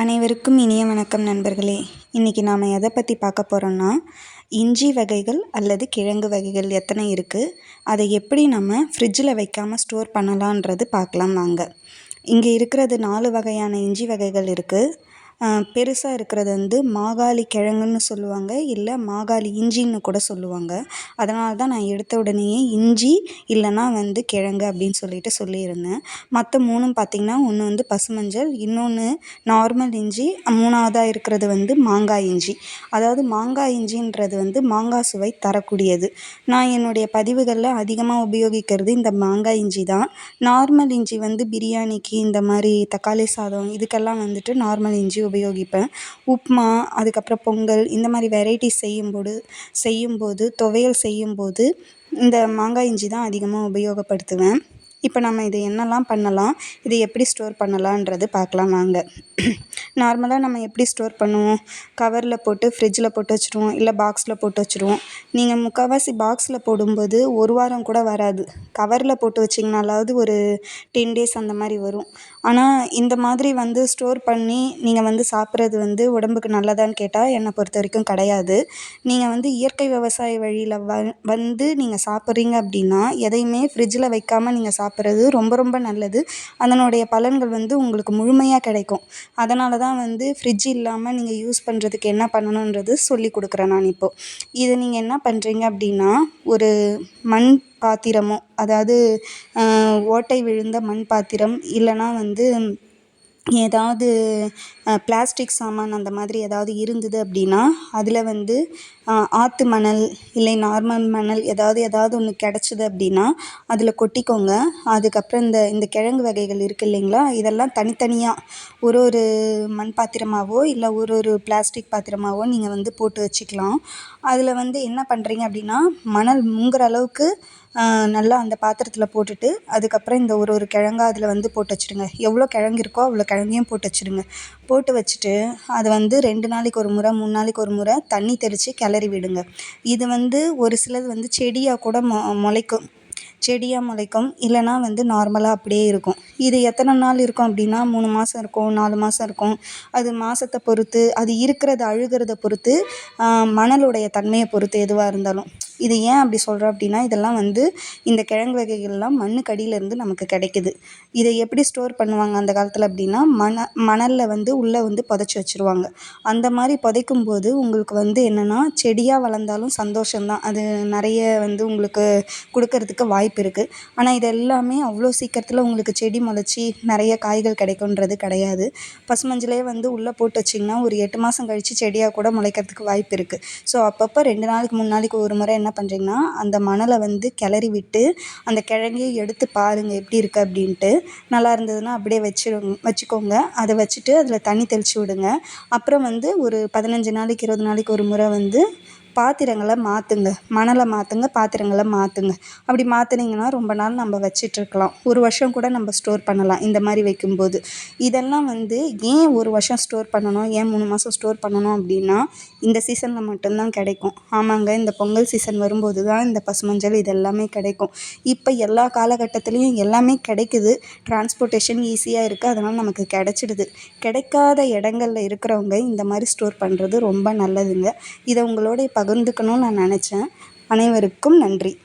அனைவருக்கும் இனிய வணக்கம் நண்பர்களே. இன்றைக்கி நாம் எதை பற்றி பார்க்க போகிறோன்னா இஞ்சி வகைகள் அல்லது கிழங்கு வகைகள் எத்தனை இருக்குது அதை எப்படி நம்ம ஃப்ரிட்ஜில் வைக்காமல் ஸ்டோர் பண்ணலான்றது பார்க்கலாம் வாங்க. இங்கே இருக்கிறது நாலு வகையான இஞ்சி வகைகள் இருக்குது பெருசாக இருக்கிறது வந்து மாகாளி கிழங்குன்னு சொல்லுவாங்க இல்லை மாகாளி இஞ்சின்னு கூட சொல்லுவாங்க. அதனால் தான் நான் எடுத்த உடனேயே இஞ்சி இல்லைன்னா வந்து கிழங்கு அப்படின்னு சொல்லிட்டு சொல்லியிருந்தேன். மற்ற மூணும் பார்த்திங்கன்னா ஒன்று வந்து பசுமஞ்சள் இன்னொன்று நார்மல் இஞ்சி மூணாவதாக இருக்கிறது வந்து மாங்காய் இஞ்சி. அதாவது மாங்காய் இஞ்சின்றது வந்து மாங்காய் சுவை தரக்கூடியது. நான் என்னுடைய பதிவுகளில் அதிகமாக உபயோகிக்கிறது இந்த மாங்காய் இஞ்சி தான். நார்மல் இஞ்சி வந்து பிரியாணிக்கு இந்த மாதிரி தக்காளி சாதம் இதுக்கெல்லாம் வந்துட்டு நார்மல் இஞ்சி உபயோகிப்பேன். உப்புமா அதுக்கப்புறம் பொங்கல் இந்த மாதிரி வெரைட்டிஸ் செய்யும்போது செய்யும்போது துவையல் செய்யும்போது இந்த மாங்காய் இஞ்சி தான் அதிகமாக உபயோகப்படுத்துவேன். இப்போ நம்ம இதை என்னெல்லாம் பண்ணலாம் இதை எப்படி ஸ்டோர் பண்ணலான்றது பார்க்கலாம் வாங்க. நார்மலாக நம்ம எப்படி ஸ்டோர் பண்ணுவோம்? கவரில் போட்டு ஃப்ரிட்ஜில் போட்டு வச்சுருவோம் இல்லை பாக்ஸில் போட்டு வச்சுருவோம். நீங்கள் முக்கால்வாசி பாக்ஸில் போடும்போது ஒரு வாரம் கூட வராது. கவரில் போட்டு வச்சிங்கனாலாவது ஒரு டென் டேஸ் அந்த மாதிரி வரும். ஆனால் இந்த மாதிரி வந்து ஸ்டோர் பண்ணி நீங்கள் வந்து சாப்பிட்றது வந்து உடம்புக்கு நல்லதான்னு கேட்டால் என்னை பொறுத்த வரைக்கும் கிடையாது. நீங்கள் வந்து இயற்கை விவசாய வழியில் வ வந்து நீங்கள் சாப்பிட்றீங்க அப்படின்னா எதையுமே ஃப்ரிட்ஜில் வைக்காமல் நீங்கள் சாப்பிட்றது ரொம்ப ரொம்ப நல்லது. அதனுடைய பலன்கள் வந்து உங்களுக்கு முழுமையாக கிடைக்கும். அதனால தான் வந்து ஃப்ரிட்ஜ் இல்லாமல் நீங்கள் யூஸ் பண்ணுறதுக்கு என்ன பண்ணணுன்றது சொல்லி கொடுக்குறேன் நான் இப்போது இதை நீங்கள் என்ன பண்ணுறீங்க அப்படின்னா ஒரு மண் பாத்திரமோ அதாவது ஓட்டை விழுந்த மண் பாத்திரம் இல்லைனா வந்து ஏதாவது பிளாஸ்டிக் சாமான் அந்த மாதிரி ஏதாவது இருந்தது அப்படின்னா அதில் வந்து ஆற்று மணல் இல்லை நார்மல் மணல் ஏதாவது ஏதாவது ஒன்று கிடச்சிது அப்படின்னா அதில் கொட்டிக்கோங்க. அதுக்கப்புறம் இந்த இந்த கிழங்கு வகைகள் இருக்குது இல்லைங்களா? இதெல்லாம் தனித்தனியாக ஒரு ஒரு மண் பாத்திரமாகவோ இல்லை ஒரு ஒரு பிளாஸ்டிக் பாத்திரமாகவோ நீங்கள் வந்து போட்டு வச்சுக்கலாம். அதில் வந்து என்ன பண்ணுறீங்க அப்படின்னா மணல் முங்குகிற அளவுக்கு நல்லா அந்த பாத்திரத்தில் போட்டுட்டு அதுக்கப்புறம் இந்த ஒரு ஒரு கிழங்கா அதில் வந்து போட்டு வச்சுடுங்க. எவ்வளோ கிழங்கு இருக்கோ அவ்வளோ கிழங்கையும் போட்டு வச்சுடுங்க. போட்டு வச்சுட்டு அதை வந்து ரெண்டு நாளைக்கு ஒரு முறை மூணு நாளைக்கு ஒரு முறை தண்ணி தெளித்து கிளறி விடுங்க. இது வந்து ஒரு சிலது வந்து செடியாக கூட மொ முளைக்கும். செடியாக முளைக்கும். இல்லைனா வந்து நார்மலாக அப்படியே இருக்கும். இது எத்தனை நாள் இருக்கும் அப்படின்னா மூணு மாதம் இருக்கும் நாலு மாதம் இருக்கும். அது மாதத்தை பொறுத்து அது இருக்கிறத அழுகிறத பொறுத்து மணலுடைய தன்மையை பொறுத்து எதுவாக இருந்தாலும். இது ஏன் அப்படி சொல்கிறேன் அப்படின்னா இதெல்லாம் வந்து இந்த கிழங்கு வகைகள்லாம் மண்ணுக்கு அடியிலேருந்து நமக்கு கிடைக்குது. இதை எப்படி ஸ்டோர் பண்ணுவாங்க அந்த காலத்தில் அப்படின்னா மண மணலில் வந்து உள்ளே வந்து புதைச்சி வச்சுருவாங்க. அந்த மாதிரி புதைக்கும் போது உங்களுக்கு வந்து என்னென்னா செடியாக வளர்ந்தாலும் சந்தோஷம்தான். அது நிறைய வந்து உங்களுக்கு கொடுக்கறதுக்கு வாய்ப்பு இருக்குது ஆனால் இது எல்லாமே அவ்வளோ சீக்கிரத்தில் உங்களுக்கு செடி முளைச்சி நிறைய காய்கள் கிடைக்குன்றது கிடையாது. பசுமஞ்சளே வந்து உள்ளே போட்டு வச்சிங்கன்னா ஒரு எட்டு மாதம் கழித்து செடியாக கூட முளைக்கிறதுக்கு வாய்ப்பு இருக்குது ஸோ அப்பப்போ ரெண்டு நாளைக்கு மூணு நாளைக்கு ஒரு முறை என்ன என்ன பண்ணுறீங்கன்னா அந்த மணலை வந்து கிளறி விட்டு அந்த கிழங்கையும் எடுத்து பாருங்கள் எப்படி இருக்குது அப்படின்ட்டு. நல்லா இருந்ததுன்னா அப்படியே வச்சு வச்சுக்கோங்க. அதை வச்சுட்டு அதில் தண்ணி தெளித்து விடுங்க. அப்புறம் வந்து ஒரு பதினஞ்சு நாளைக்கு இருபது நாளைக்கு ஒரு முறை வந்து பாத்திரங்களை மாற்றுங்க மணலை மாற்றுங்க பாத்திரங்களை மாற்றுங்க அப்படி மாற்றுனீங்கன்னா ரொம்ப நாள் நம்ம வச்சிட்ருக்கலாம். ஒரு வருஷம் கூட நம்ம ஸ்டோர் பண்ணலாம் இந்த மாதிரி வைக்கும்போது. இதெல்லாம் வந்து ஏன் ஒரு வருஷம் ஸ்டோர் பண்ணணும்? ஏன் மூணு மாதம் ஸ்டோர் பண்ணணும் அப்படின்னா இந்த சீசனில் மட்டும்தான் கிடைக்கும். ஆமாங்க இந்த பொங்கல் சீசன் வரும்போது தான் இந்த பசுமஞ்சள் இது எல்லாமே கிடைக்கும். இப்போ எல்லா காலகட்டத்துலேயும் எல்லாமே கிடைக்குது. டிரான்ஸ்போர்ட்டேஷன் ஈஸியாக இருக்குது அதனால் நமக்கு கிடச்சிடுது. கிடைக்காத இடங்கள்ல இருக்கிறவங்க இந்த மாதிரி ஸ்டோர் பண்ணுறது ரொம்ப நல்லதுங்க. இதை உங்களோட பகிர்ந்துக்கணும்னு நான் நினச்சேன். அனைவருக்கும் நன்றி.